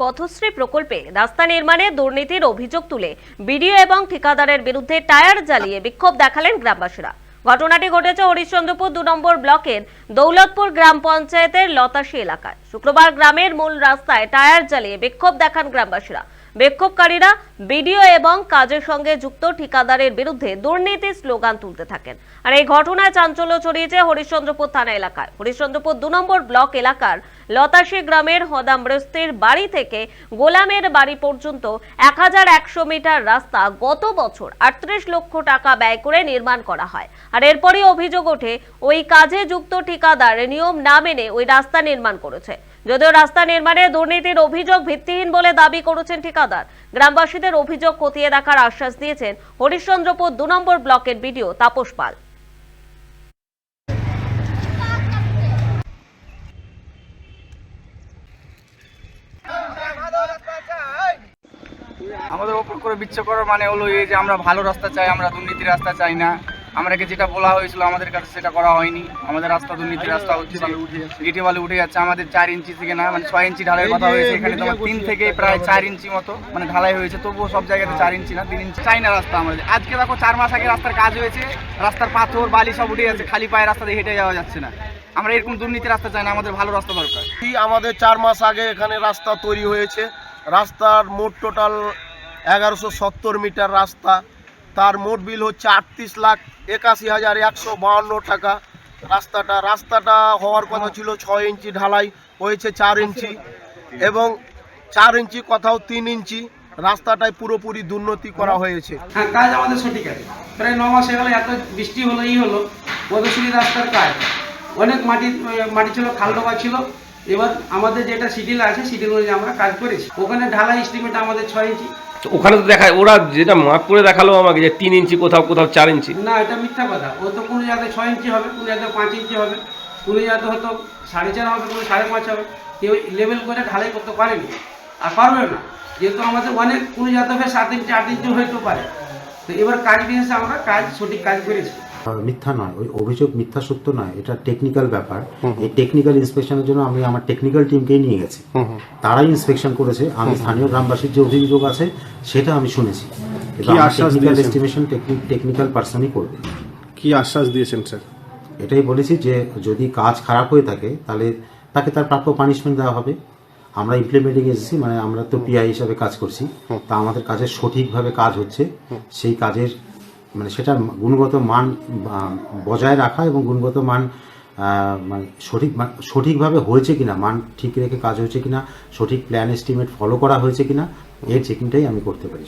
পথশ্রী প্রকল্পে রাস্তা নির্মাণে দুর্নীতির অভিযোগ তুলে বিডিও এবং ঠিকাদারের বিরুদ্ধে টায়ার জ্বালিয়ে বিক্ষোভ দেখালেন গ্রামবাসীরা। ঘটনাটি ঘটেছে হরিশ্চন্দ্রপুর দু নম্বর ব্লকের দৌলতপুর গ্রাম পঞ্চায়েতের লতাশি এলাকায়। শুক্রবার গ্রামের মূল রাস্তায় টায়ার জ্বালিয়ে বিক্ষোভ দেখান গ্রামবাসীরা। বিক্ষোভকারীরা বিডিও এবং কাজের সঙ্গে যুক্ত ঠিকাদারের বিরুদ্ধে দুর্নীতির স্লোগান তুলতে থাকেন। আর এই ঘটনায় চাঞ্চল্য ছড়িয়েছে হরিশ্চন্দ্রপুর থানা এলাকায়। হরিশ্চন্দ্রপুর দু নম্বর ব্লক এলাকার লতাশি গ্রামের হদামরস্তির বাড়ি থেকে গোলামের বাড়ি পর্যন্ত এক হাজার একশো মিটার রাস্তা গত বছর আটত্রিশ লক্ষ টাকা ব্যয় করে নির্মাণ করা হয়। আর এরপরই অভিযোগ ওঠে, ওই কাজে যুক্ত ঠিকাদার নিয়ম না মেনে ওই রাস্তা নির্মাণ করেছে। যদিও রাস্তা নির্মাণে দুর্নীতির অভিযোগ ভিত্তিহীন বলে দাবি করেছেন ঠিকাদার। গ্রামবাসীদের অভিযোগ খতিয়ে দেখার আশ্বাস দিয়েছেন হরিশ্চন্দ্রপুর দু নম্বর ব্লকের বিডিও তাপস পাল। আমাদের ওপর করে বিচ্ছ করার মানে হলো এই যে আমরা ভালো রাস্তা চাই, আমরা দুর্নীতির রাস্তা চাই না। আমাদেরকে যেটা বলা হয়েছিল আমাদের কাছে সেটা করা হয়নি। আমাদের রাস্তা দুর্নীতি রাস্তা হচ্ছে গিটি বালু উঠে যাচ্ছে। আমাদের চার ইঞ্চি থেকে না মানে ছয় ইঞ্চি ঢালাই কথা হয়েছে এখানে। তোমার তিন থেকে প্রায় চার ইঞ্চি মতো মানে ঢালাই হয়েছে। তবুও সব জায়গাতে চার ইঞ্চি না, তিন ইঞ্চি। চাই না রাস্তা আমাদের। আজকে দেখো চার মাস আগে রাস্তার কাজ হয়েছে। রাস্তার পাথর, বালি সব উঠে যাচ্ছে। খালি পায়ে রাস্তা দিয়ে হেঁটে যাওয়া যাচ্ছে না। আমরা এরকম দুর্নীতি রাস্তা চাই না, আমাদের ভালো রাস্তা দরকার। আমাদের চার মাস আগে এখানে রাস্তা তৈরি হয়েছে। রাস্তার মোট টোটাল এগারোশো সত্তর মিটার রাস্তা। তার মোট বিল হচ্ছে আটত্রিশ লাখ একাশি হাজার একশো বাহান্ন টাকা। রাস্তাটা রাস্তাটা হওয়ার কথা ছিল ছয় ইঞ্চি ঢালাই, হয়েছে চার ইঞ্চি এবং চার ইঞ্চি কোথাও তিন ইঞ্চি। রাস্তাটায় পুরোপুরি দুর্নীতি করা হয়েছে। হ্যাঁ কাজ আমাদের সঠিক আছে। প্রায় ন মাস গেলো, এত বৃষ্টি হলো, ই হলো পদশ্রী রাস্তার কাজ। অনেক মাটি মাটি ছিল, খাল ডোবা ছিল। এবার আমাদের যেটা সিডিল আছে সিডিল অনুযায়ী আমরা কাজ করেছি। ওখানে ঢালাই এস্টিমেট আমাদের ছয় ইঞ্চি। তো ওখানে তো দেখায়, ওরা যেটা মাপ করে দেখাল আমাকে যে তিন ইঞ্চি কোথাও কোথাও চার ইঞ্চি। না, এটা মিথ্যা কথা। ও তো কোনো জায়গায় ছয় ইঞ্চি হবে, কোনো জায়গায় পাঁচ ইঞ্চি হবে, কোনো জায়গাতে হয়তো সাড়ে চার হবে, কোনো সাড়ে পাঁচ হবে। কেউ লেভেল করে ঢালাই করতে পারেনি। আর পারবে না। যেহেতু আমাদের অনেক, কোনো জায়গাতে সাত ইঞ্চি, আট ইঞ্চি হয়তো পারে। তো এবার কাজ বিশেষে আমরা, কাজ সঠিক কাজ করেছি। মিথ্যা নয় ওই অভিযোগ মিথ্যা সত্য নয় এটা টেকনিক্যাল ব্যাপার। এই টেকনিক্যাল ইন্সপেকশনের জন্য আমি আমার টেকনিক্যাল টিমকেই নিয়ে গেছি। তারাই ইন্সপেকশন করেছে আমি স্থানীয় গ্রামবাসীর যে অভিযোগ আছে সেটা আমি শুনেছি। টেকনিক্যাল? এস্টিমেশন টেকনিক্যাল পার্সনই করবে। কি আশ্বাস দিয়েছেন স্যার? এটাই বলেছি যে যদি কাজ খারাপ হয়ে থাকে তাহলে তাকে তার প্রাপ্য পানিশমেন্ট দেওয়া হবে। আমরা ইমপ্লিমেন্টিং এসেছি মানে আমরা তো পিআই হিসাবে কাজ করছি। তা আমাদের কাজের সঠিকভাবে কাজ হচ্ছে। সেই কাজের মানে সেটার গুণগত মান বজায় রাখা এবং গুণগত মান মানে সঠিক, মান- সঠিকভাবে হয়েছে কিনা, মান ঠিক রেখে কাজ হয়েছে কিনা, সঠিক প্ল্যান এস্টিমেট ফলো করা হয়েছে কিনা, এর চেকিংটাই আমি করতে পারি